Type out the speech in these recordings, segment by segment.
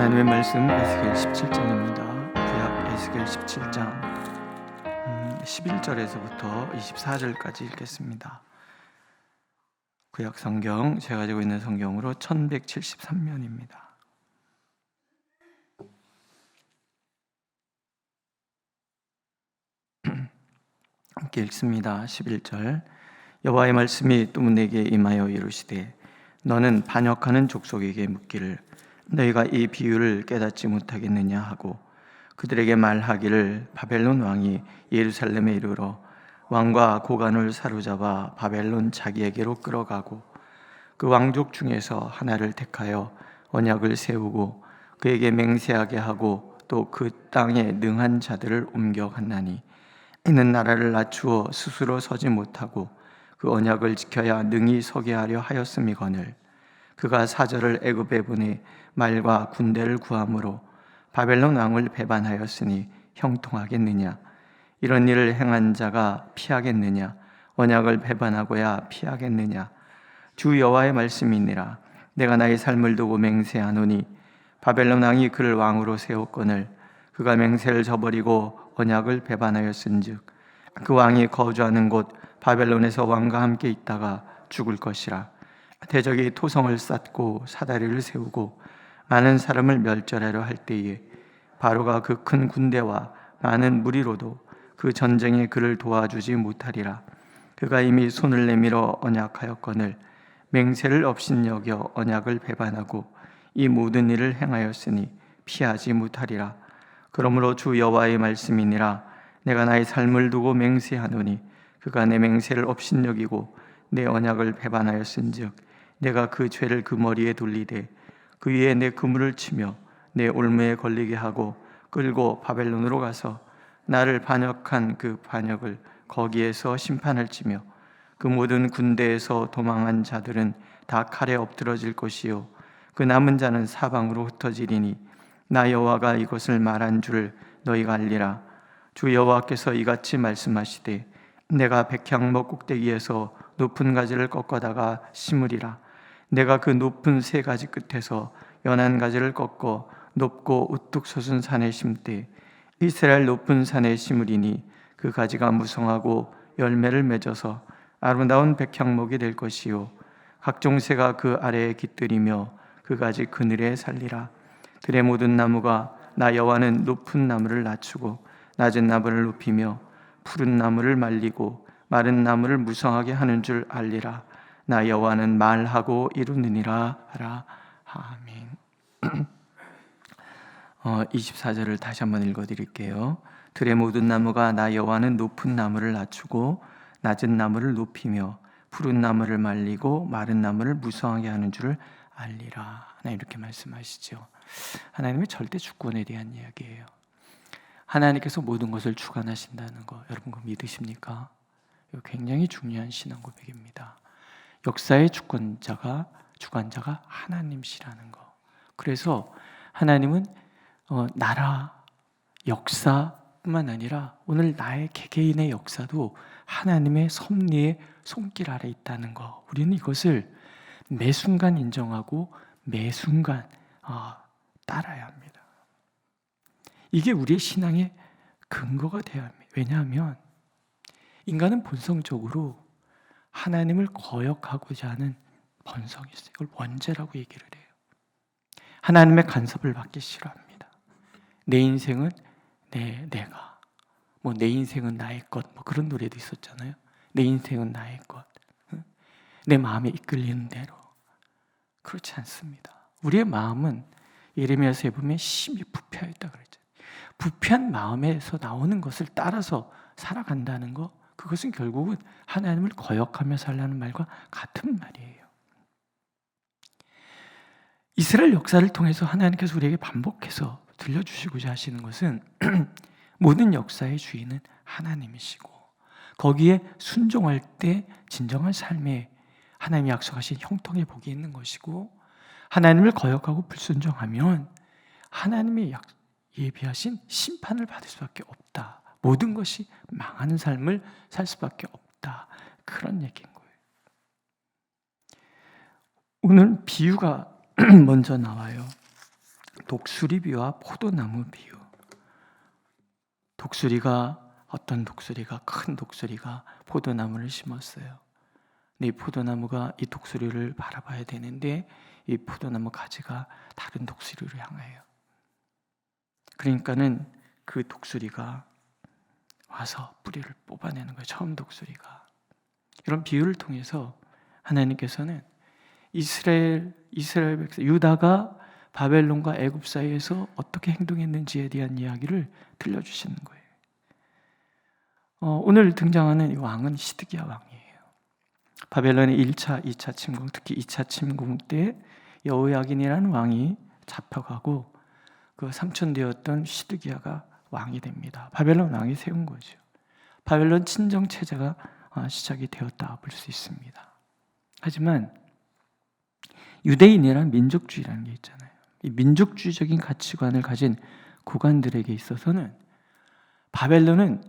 하나님의 말씀 에스겔 17장입니다. 구약 에스겔 17장 음, 11절에서부터 24절까지 읽겠습니다. 구약 성경 제가 가지고 있는 성경으로 1173면입니다. 함께 읽습니다. 11절 여호와의 말씀이 또 내게 임하여 이르시되 너는 반역하는 족속에게 묻기를 너희가 이 비유를 깨닫지 못하겠느냐 하고 그들에게 말하기를 바벨론 왕이 예루살렘에 이르러 왕과 고관을 사로잡아 바벨론 자기에게로 끌어가고 그 왕족 중에서 하나를 택하여 언약을 세우고 그에게 맹세하게 하고 또 그 땅에 능한 자들을 옮겨갔나니 이는 나라를 낮추어 스스로 서지 못하고 그 언약을 지켜야 능히 서게 하려 하였음이거늘 그가 사절을 애굽에 보내 말과 군대를 구함으로 바벨론 왕을 배반하였으니 형통하겠느냐? 이런 일을 행한 자가 피하겠느냐? 언약을 배반하고야 피하겠느냐? 주 여호와의 말씀이니라 내가 나의 삶을 두고 맹세하노니 바벨론 왕이 그를 왕으로 세웠거늘 그가 맹세를 저버리고 언약을 배반하였은즉 그 왕이 거주하는 곳 바벨론에서 왕과 함께 있다가 죽을 것이라 대적이 토성을 쌓고 사다리를 세우고 많은 사람을 멸절하려 할 때에 바로가 그 큰 군대와 많은 무리로도 그 전쟁에 그를 도와주지 못하리라. 그가 이미 손을 내밀어 언약하였거늘 맹세를 업신여겨 언약을 배반하고 이 모든 일을 행하였으니 피하지 못하리라. 그러므로 주 여호와의 말씀이니라. 내가 나의 삶을 두고 맹세하노니 그가 내 맹세를 업신여기고 내 언약을 배반하였은즉 내가 그 죄를 그 머리에 돌리되 그 위에 내 그물을 치며 내 올무에 걸리게 하고 끌고 바벨론으로 가서 나를 반역한 그 반역을 거기에서 심판할지며 그 모든 군대에서 도망한 자들은 다 칼에 엎드러질 것이요. 그 남은 자는 사방으로 흩어지리니 나 여호와가 이것을 말한 줄을 너희가 알리라. 주 여호와께서 이같이 말씀하시되 내가 백향목 꼭대기에서 높은 가지를 꺾어다가 심으리라 내가 그 높은 세 가지 끝에서 연한 가지를 꺾어 높고 우뚝 솟은 산에 심되 이스라엘 높은 산에 심으리니 그 가지가 무성하고 열매를 맺어서 아름다운 백향목이 될 것이요. 각종 새가 그 아래에 깃들이며 그 가지 그늘에 살리라. 들의 모든 나무가 나 여호와는 높은 나무를 낮추고 낮은 나무를 높이며 푸른 나무를 말리고 마른 나무를 무성하게 하는 줄 알리라 나 여호와는 말하고 이루느니라 하라 아멘. 어, 24절을 다시 한번 읽어드릴게요. 들의 모든 나무가 나 여호와는 높은 나무를 낮추고 낮은 나무를 높이며 푸른 나무를 말리고 마른 나무를 무성하게 하는 줄을 알리라. 하나 이렇게 말씀하시죠. 하나님의 절대 주권에 대한 이야기예요. 하나님께서 모든 것을 주관하신다는 거 여러분 그 믿으십니까? 굉장히 중요한 신앙 고백입니다. 역사의 주권자가 주관자가 하나님이시라는 거. 그래서 하나님은 어, 나라, 역사뿐만 아니라 오늘 나의 개개인의 역사도 하나님의 섭리의 손길 아래 있다는 거. 우리는 이것을 매 순간 인정하고 매 순간 어, 따라야 합니다. 이게 우리의 신앙의 근거가 되어야 합니다. 왜냐하면 인간은 본성적으로 하나님을 거역하고자 하는 본성이 있어요. 이걸 원죄라고 얘기를 해요. 하나님의 간섭을 받기 싫어합니다. 내 인생은 내 내가 뭐 내 인생은 나의 것 뭐 그런 노래도 있었잖아요. 내 인생은 나의 것. 내 마음에 이끌리는 대로. 그렇지 않습니다. 우리의 마음은 예레미야서에 보면 심히 부패하다 그랬죠. 부패한 마음에서 나오는 것을 따라서 살아간다는 거 그것은 결국은 하나님을 거역하며 살라는 말과 같은 말이에요. 이스라엘 역사를 통해서 하나님께서 우리에게 반복해서 들려주시고자 하시는 것은 모든 역사의 주인은 하나님이시고 거기에 순종할 때 진정한 삶에 하나님이 약속하신 형통의 복이 있는 것이고 하나님을 거역하고 불순종하면 하나님이 예비하신 심판을 받을 수밖에 없다. 모든 것이 망하는 삶을 살 수밖에 없다. 그런 얘기인 거예요. 오늘 비유가 먼저 나와요. 독수리 비와 포도나무 비유. 독수리가 어떤 독수리가 큰 독수리가 포도나무를 심었어요. 근데 이 포도나무가 이 독수리를 바라봐야 되는데 이 포도나무 가지가 다른 독수리를 향해요. 그러니까는 그 독수리가 와서 뿌리를 뽑아내는 거예요. 처음 독수리가. 이런 비유를 통해서 하나님께서는 이스라엘 이스라엘 백성 유다가 바벨론과 애굽 사이에서 어떻게 행동했는지에 대한 이야기를 들려주시는 거예요. 어, 오늘 등장하는 이 왕은 시드기야 왕이에요. 바벨론의 1차, 2차 침공, 특히 2차 침공 때 여호야긴이라는 왕이 잡혀가고 그 삼촌 되었던 시드기야가 왕이 됩니다. 바벨론 왕이 세운 거죠. 바벨론 친정 체제가 어, 시작이 되었다 볼 수 있습니다. 하지만 유대인이란 민족주의라는 게 있잖아요. 이 민족주의적인 가치관을 가진 고관들에게 있어서는 바벨론은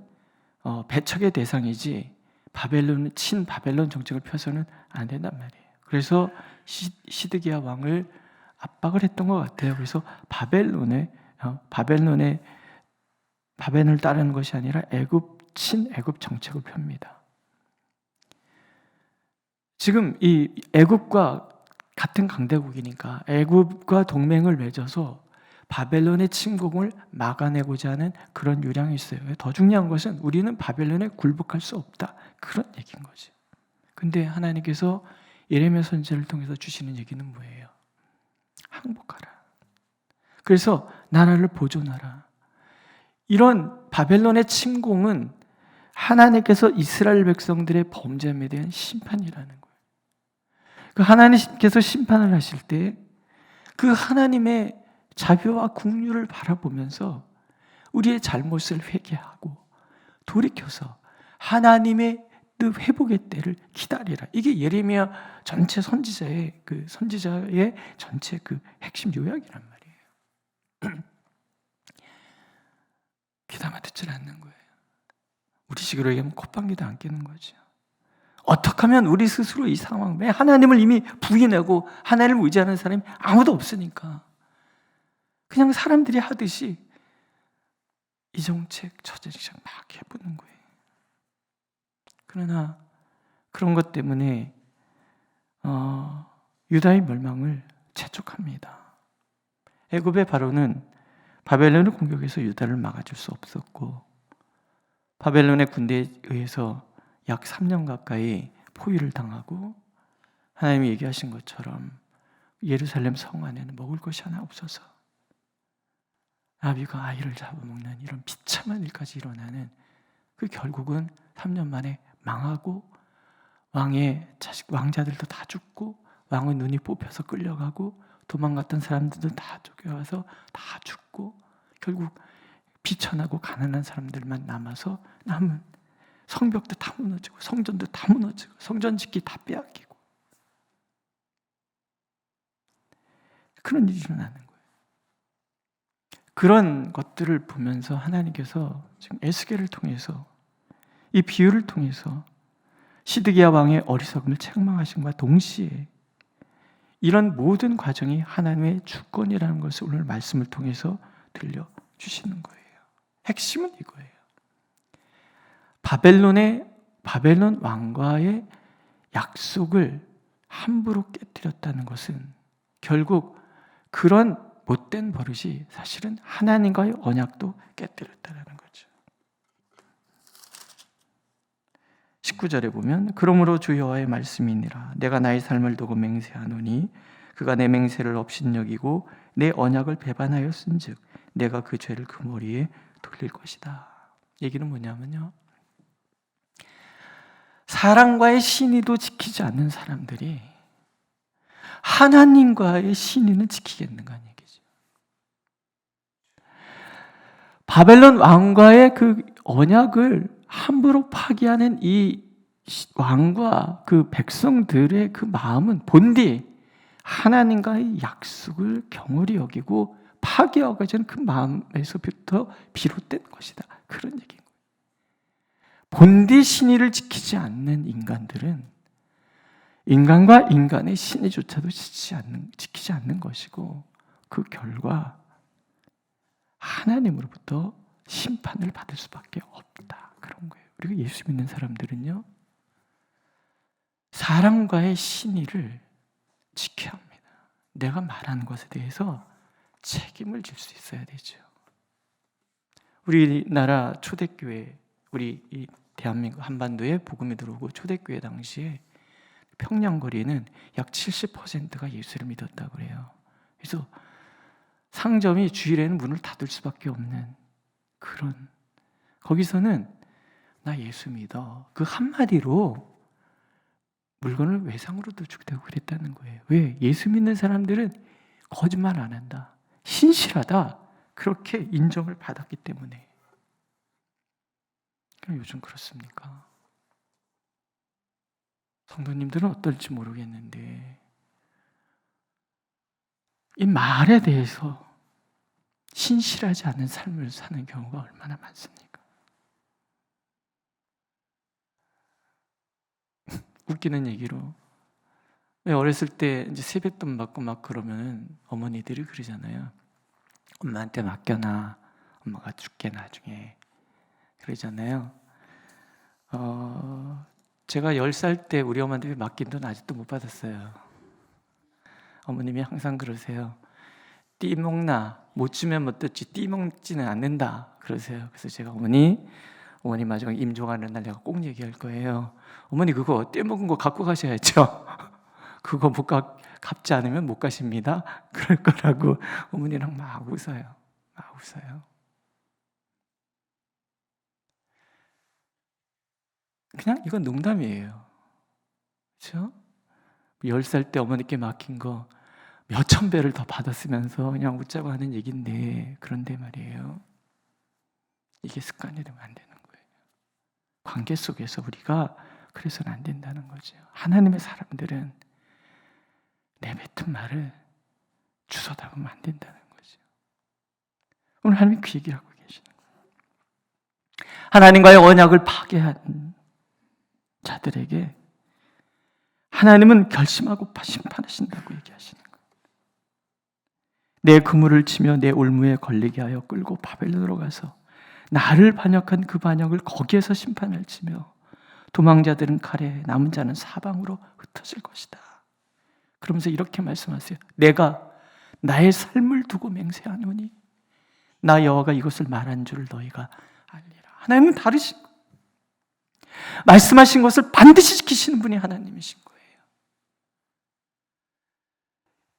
어, 배척의 대상이지 바벨론 친 바벨론 정책을 펴서는 안 된단 말이에요. 그래서 시, 시드기야 왕을 압박을 했던 것 같아요. 그래서 바벨론의 어, 바벨론의 바벨론을 따르는 것이 아니라 애굽 친 애굽 정책을 펴니다. 지금 이 애굽과 같은 강대국이니까 애굽과 동맹을 맺어서 바벨론의 침공을 막아내고자 하는 그런 요량이 있어요. 더 중요한 것은 우리는 바벨론에 굴복할 수 없다. 그런 얘기인 거지. 근데 하나님께서 예레미야 선지를 통해서 주시는 얘기는 뭐예요? 항복하라. 그래서 나라를 보존하라. 이런 바벨론의 침공은 하나님께서 이스라엘 백성들의 범죄에 대한 심판이라는 거예요. 그 하나님께서 심판을 하실 때 그 하나님의 자비와 국류를 바라보면서 우리의 잘못을 회개하고 돌이켜서 하나님의 그 회복의 때를 기다리라. 이게 예레미야 전체 선지자의 그 선지자의 전체 그 핵심 요약이란 말이에요. 귀담아 듣질 않는 거예요. 우리 식으로 얘기하면 콧방귀도 안 끼는 거죠. 어떻게 하면 우리 스스로 이 상황, 왜 하나님을 이미 부인하고 하나님을 의지하는 사람이 아무도 없으니까 그냥 사람들이 하듯이 이정책, 저정책 막 해보는 거예요. 그러나 그런 것 때문에 어, 유다의 멸망을 재촉합니다. 애굽의 바로는 바벨론을 공격해서 유다를 막아줄 수 없었고 바벨론의 군대에 의해서 약 3년 가까이 포위를 당하고 하나님이 얘기하신 것처럼 예루살렘 성 안에는 먹을 것이 하나 없어서 아비가 아이를 잡아먹는 이런 비참한 일까지 일어나는 그 결국은 3년 만에 망하고 왕의 자식 왕자들도 다 죽고 왕의 눈이 뽑혀서 끌려가고 도망갔던 사람들도 다 쫓겨와서 다 죽고 결국 비천하고 가난한 사람들만 남아서 남은 성벽도 다 무너지고 성전도 다 무너지고 성전 짓기 다 빼앗기고 그런 일이 일어나는 거예요. 그런 것들을 보면서 하나님께서 지금 에스겔을 통해서 이 비유를 통해서 시드기야 왕의 어리석음을 책망하신과 동시에 이런 모든 과정이 하나님의 주권이라는 것을 오늘 말씀을 통해서 들려 주시는 거예요. 핵심은 이거예요. 바벨론의 바벨론 왕과의 약속을 함부로 깨뜨렸다는 것은 결국 그런 못된 버릇이 사실은 하나님과의 언약도 깨뜨렸다는 거죠. 19절에 보면 그러므로 주 여호와의 말씀이니라 내가 나의 삶을 두고 맹세하노니 그가 내 맹세를 업신여기고 내 언약을 배반하였은즉 내가 그 죄를 그 머리에 돌릴 것이다. 얘기는 뭐냐면요. 사랑과의 신의도 지키지 않는 사람들이 하나님과의 신의는 지키겠는가 얘기죠. 바벨론 왕과의 그 언약을 함부로 파기하는 이 왕과 그 백성들의 그 마음은 본디 하나님과의 약속을 경홀히 여기고 파기하고자 그 마음에서부터 비롯된 것이다. 그런 얘기인 거예요. 본디 신의를 지키지 않는 인간들은 인간과 인간의 신의조차도 지키지 않는, 지키지 않는 것이고 그 결과 하나님으로부터 심판을 받을 수밖에 없다. 그런 거예요. 우리가 예수 믿는 사람들은요, 사람과의 신의를 지켜야 합니다. 내가 말하는 것에 대해서 책임을 질 수 있어야 되죠. 우리나라 초대교회, 우리 이 대한민국 한반도에 복음이 들어오고 초대교회 당시에 평양거리는 약 70%가 예수를 믿었다고 그래요. 그래서 상점이 주일에는 문을 닫을 수밖에 없는 그런 거기서는 나 예수 믿어 그 한마디로 물건을 외상으로도 주고 그랬다는 거예요. 왜? 예수 믿는 사람들은 거짓말 안 한다. 신실하다. 그렇게 인정을 받았기 때문에. 그럼 요즘 그렇습니까? 성도님들은 어떨지 모르겠는데, 이 말에 대해서 신실하지 않은 삶을 사는 경우가 얼마나 많습니까? 웃기는 얘기로 왜 어렸을 때 이제 세뱃돈 받고 막 그러면 어머니들이 그러잖아요. 엄마한테 맡겨놔. 엄마가 줄게 나중에. 그러잖아요. 어, 제가 10살 때 우리 엄마한테 맡긴 돈 아직도 못 받았어요. 어머님이 항상 그러세요. 띠 먹나? 못 주면 못 듣지 띠 먹지는 않는다. 그러세요. 그래서 제가 어머니, 어머니 마지막 임종하는 날 내가 꼭 얘기할 거예요. 어머니 그거 떼 먹은 거 갖고 가셔야죠. 그거 못 가, 갚지 않으면 못 가십니다. 그럴 거라고 어머니랑 막 웃어요. 막 웃어요. 그냥 이건 농담이에요. 그렇죠? 10살 때 어머니께 맡긴 거 몇천 배를 더 받았으면서 그냥 웃자고 하는 얘기인데 그런데 말이에요. 이게 습관이 되면 안 되는. 관계 속에서 우리가 그래서는 안 된다는 거죠. 하나님의 사람들은 내뱉은 말을 주워 담으면 안 된다는 거죠. 오늘 하나님 그 얘기를 하고 계시는 거예요. 하나님과의 언약을 파괴한 자들에게 하나님은 결심하고 심판하신다고 얘기하시는 거예요. 내 그물을 치며 내 올무에 걸리게 하여 끌고 바벨론으로 가서 나를 반역한 그 반역을 거기에서 심판을 치며 도망자들은 칼에 남은 자는 사방으로 흩어질 것이다. 그러면서 이렇게 말씀하세요. 내가 나의 삶을 두고 맹세하노니 나 여호와가 이것을 말한 줄을 너희가 알리라. 하나님은 다르신 말씀하신 것을 반드시 지키시는 분이 하나님이신 거예요.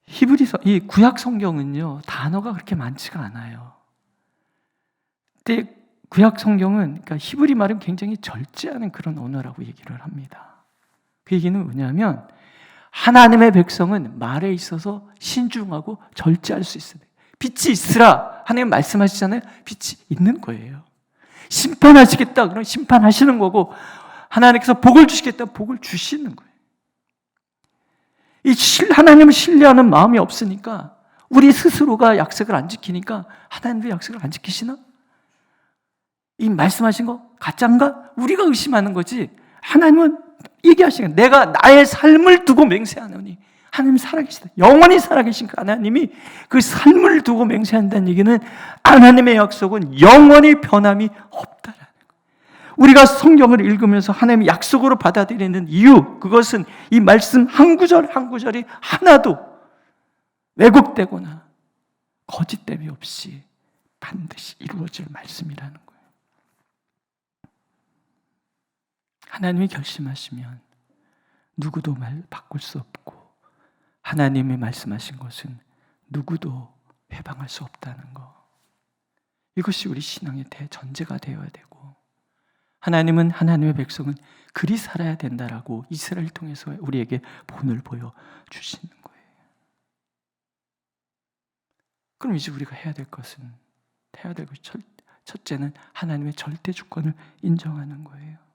히브리서 이 구약 성경은요 단어가 그렇게 많지가 않아요. 근데 구약 성경은 그러니까 히브리 말은 굉장히 절제하는 그런 언어라고 얘기를 합니다. 그 얘기는 뭐냐면 하나님의 백성은 말에 있어서 신중하고 절제할 수 있어요. 빛이 있으라 하나님 말씀하시잖아요. 빛이 있는 거예요. 심판하시겠다 그럼 심판하시는 거고 하나님께서 복을 주시겠다 복을 주시는 거예요. 이 하나님을 신뢰하는 마음이 없으니까 우리 스스로가 약속을 안 지키니까 하나님도 약속을 안 지키시나? 이 말씀하신 거 가짜인가? 우리가 의심하는 거지. 하나님은 얘기하시는 내가 나의 삶을 두고 맹세하노니 하나님 살아계시다. 영원히 살아계신 그 하나님이 그 삶을 두고 맹세한다는 얘기는 하나님의 약속은 영원히 변함이 없다라는 거예요. 우리가 성경을 읽으면서 하나님의 약속으로 받아들이는 이유 그것은 이 말씀 한 구절 한 구절이 하나도 왜곡되거나 거짓됨이 없이 반드시 이루어질 말씀이라는 거예요. 하나님이 결심하시면 누구도 말 바꿀 수 없고 하나님이 말씀하신 것은 누구도 해방할 수 없다는 거. 이것이 우리 신앙의 대전제가 되어야 되고 하나님은 하나님의 백성은 그리 살아야 된다라고 이스라엘 통해서 우리에게 본을 보여 주시는 거예요. 그럼 이제 우리가 해야 될 것은 해야 될 것이 첫째는 하나님의 절대 주권을 인정하는 거예요.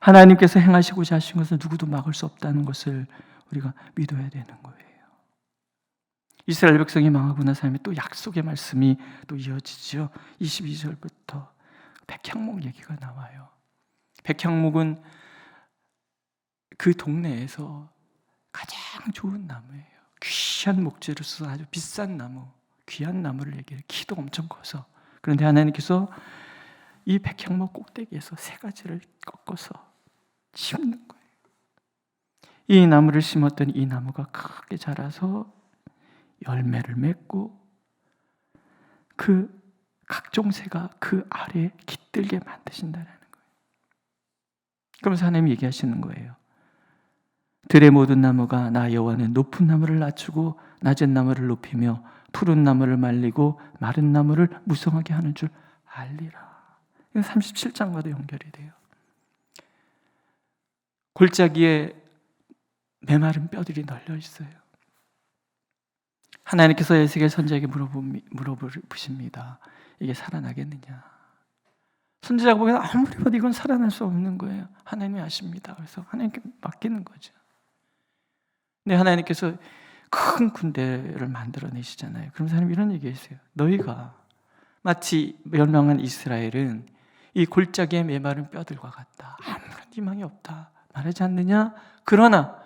하나님께서 행하시고자 하신 것을 누구도 막을 수 없다는 것을 우리가 믿어야 되는 거예요. 이스라엘 백성이 망하고 난 다음에 또 약속의 말씀이 또 이어지죠. 22절부터 백향목 얘기가 나와요. 백향목은 그 동네에서 가장 좋은 나무예요. 귀한 목재를 써서 아주 비싼 나무. 귀한 나무를 얘기해요. 키도 엄청 커서. 그런데 하나님께서 이 백향목 꼭대기에서 세 가지를 꺾어서 심는 거예요. 이 나무를 심었더니 이 나무가 크게 자라서 열매를 맺고 그 각종 새가 그 아래에 깃들게 만드신다는 거예요. 그러면서 하나님이 얘기하시는 거예요. 들의 모든 나무가 나 여호와는 높은 나무를 낮추고 낮은 나무를 높이며 푸른 나무를 말리고 마른 나무를 무성하게 하는 줄 알리라. 이건 37장과도 연결이 돼요. 골짜기에 메마른 뼈들이 널려 있어요. 하나님께서 에스겔 선지자에게 물어보십니다. 이게 살아나겠느냐? 선지자가 보기엔 아무리 봐도 이건 살아날 수 없는 거예요. 하나님이 아십니다. 그래서 하나님께 맡기는 거죠. 근데 하나님께서 큰 군대를 만들어내시잖아요. 그럼 사람이 이런 얘기 했어요. 너희가 마치 멸망한 이스라엘은 이 골짜기에 메마른 뼈들과 같다. 아무런 희망이 없다. 말하지 않느냐? 그러나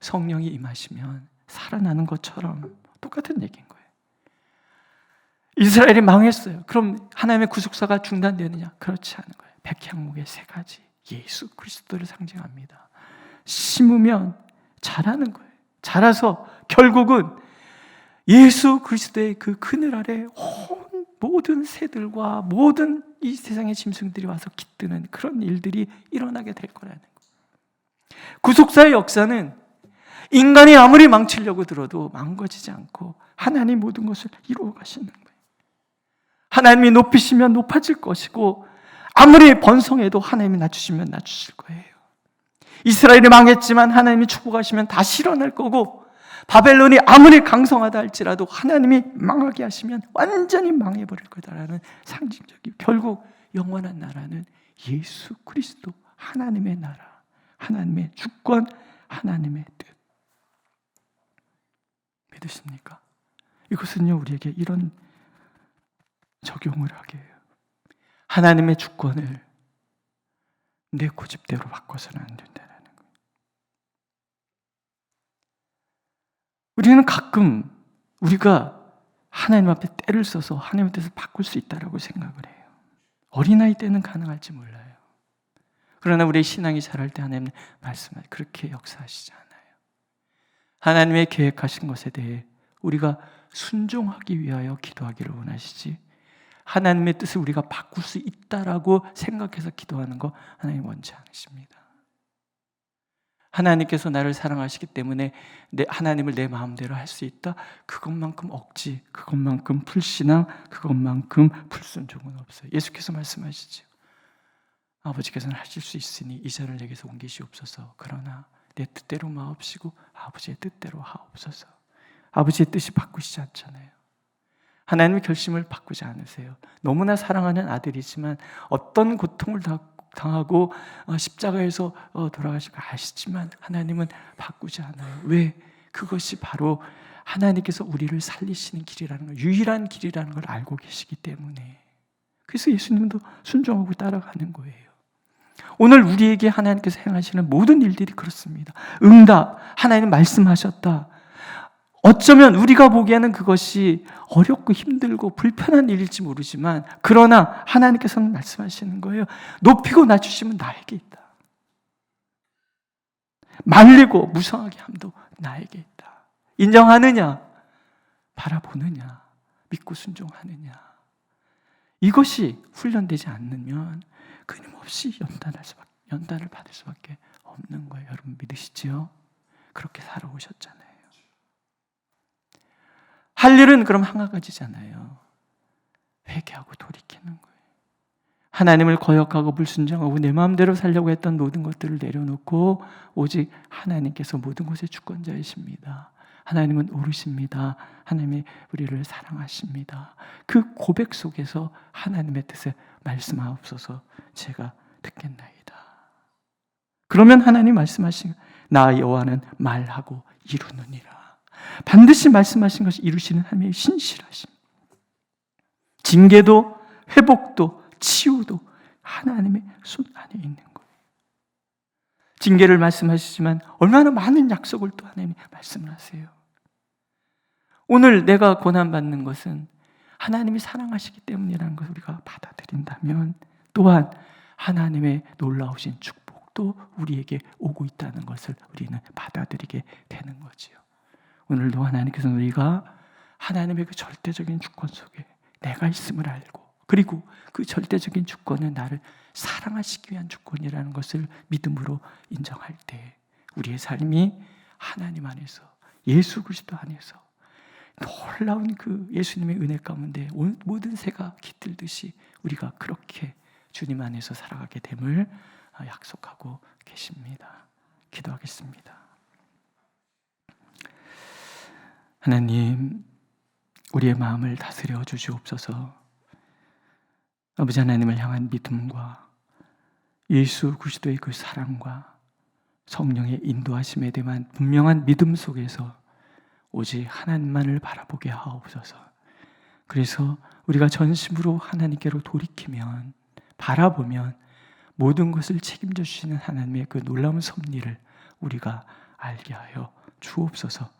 성령이 임하시면 살아나는 것처럼 똑같은 얘기인 거예요. 이스라엘이 망했어요. 그럼 하나님의 구속사가 중단되느냐? 그렇지 않은 거예요. 백향목의 세 가지 예수 그리스도를 상징합니다. 심으면 자라는 거예요. 자라서 결국은 예수 그리스도의 그 그늘 아래 온 모든 새들과 모든 이 세상의 짐승들이 와서 깃드는 그런 일들이 일어나게 될 거라는 거예요. 구속사의 역사는 인간이 아무리 망치려고 들어도 망가지지 않고 하나님 모든 것을 이루어 가시는 거예요. 하나님이 높이시면 높아질 것이고 아무리 번성해도 하나님이 낮추시면 낮추실 거예요. 이스라엘이 망했지만 하나님이 축복하시면 다시 일어날 거고 바벨론이 아무리 강성하다 할지라도 하나님이 망하게 하시면 완전히 망해버릴 거다라는 상징적인 결국 영원한 나라는 예수 그리스도 하나님의 나라, 하나님의 주권, 하나님의 뜻. 믿으십니까? 이것은요 우리에게 이런 적용을 하게 해요. 하나님의 주권을 내 고집대로 바꿔서는 안 된다는 거예요. 우리는 가끔 우리가 하나님 앞에 때를 써서 하나님의 뜻을 바꿀 수 있다라고 생각을 해요. 어린아이 때는 가능할지 몰라요. 그러나 우리의 신앙이 자랄 때 하나님은 말씀하 그렇게 역사하시지 않아요. 하나님의 계획하신 것에 대해 우리가 순종하기 위하여 기도하기를 원하시지 하나님의 뜻을 우리가 바꿀 수 있다라고 생각해서 기도하는 거 하나님 원치 않으십니다. 하나님께서 나를 사랑하시기 때문에 내 하나님을 내 마음대로 할 수 있다. 그것만큼 억지, 그것만큼 불신앙, 그것만큼 불순종은 없어요. 예수께서 말씀하시죠. 아버지께서는 하실 수 있으니 이 자를 내게서 옮기시옵소서. 그러나 내 뜻대로 마옵시고 아버지의 뜻대로 하옵소서. 아버지의 뜻이 바꾸시지 않잖아요. 하나님의 결심을 바꾸지 않으세요. 너무나 사랑하는 아들이지만 어떤 고통을 당 하고 어, 십자가에서 어, 돌아가실 거 아시지만 하나님은 바꾸지 않아요. 왜? 그것이 바로 하나님께서 우리를 살리시는 길이라는 걸, 유일한 길이라는 걸 알고 계시기 때문에. 그래서 예수님도 순종하고 따라가는 거예요. 오늘 우리에게 하나님께서 행하시는 모든 일들이 그렇습니다. 응답, 하나님 말씀하셨다. 어쩌면 우리가 보기에는 그것이 어렵고 힘들고 불편한 일일지 모르지만 그러나 하나님께서는 말씀하시는 거예요. 높이고 낮추시면 나에게 있다. 말리고 무성하게 함도 나에게 있다. 인정하느냐? 바라보느냐? 믿고 순종하느냐? 이것이 훈련되지 않으면 끊임없이 연단할 수밖에, 연단을 받을 수밖에 없는 거예요. 여러분 믿으시지요? 그렇게 살아오셨잖아요. 할 일은 그럼 한 가지잖아요. 회개하고 돌이키는 거예요. 하나님을 거역하고 불순종하고 내 마음대로 살려고 했던 모든 것들을 내려놓고 오직 하나님께서 모든 것의 주권자이십니다. 하나님은 오르십니다. 하나님이 우리를 사랑하십니다. 그 고백 속에서 하나님의 뜻에 말씀하옵소서 제가 듣겠나이다. 그러면 하나님 말씀하신 나 여호와는 말하고 이루느니라. 반드시 말씀하신 것이 이루시는 하나님의 신실하심. 징계도 회복도 치유도 하나님의 손 안에 있는 거예요. 징계를 말씀하시지만 얼마나 많은 약속을 또 하나님이 말씀을 하세요. 오늘 내가 고난받는 것은 하나님이 사랑하시기 때문이라는 것을 우리가 받아들인다면 또한 하나님의 놀라우신 축복도 우리에게 오고 있다는 것을 우리는 받아들이게 되는 거지요. 오늘도 하나님께서 우리가 하나님의 그 절대적인 주권 속에 내가 있음을 알고 그리고 그 절대적인 주권은 나를 사랑하시기 위한 주권이라는 것을 믿음으로 인정할 때 우리의 삶이 하나님 안에서 예수 그리스도 안에서 놀라운 그 예수님의 은혜 가운데 온- 모든 새가 깃들듯이 우리가 그렇게 주님 안에서 살아가게 됨을 아, 약속하고 계십니다. 기도하겠습니다. 하나님, 우리의 마음을 다스려 주시옵소서. 아버지 하나님을 향한 믿음과 예수 그리스도의 그 사랑과 성령의 인도하심에 대한 분명한 믿음 속에서 오직 하나님만을 바라보게 하옵소서. 그래서 우리가 전심으로 하나님께로 돌이키면 바라보면 모든 것을 책임져 주시는 하나님의 그 놀라운 섭리를 우리가 알게 하여 주옵소서.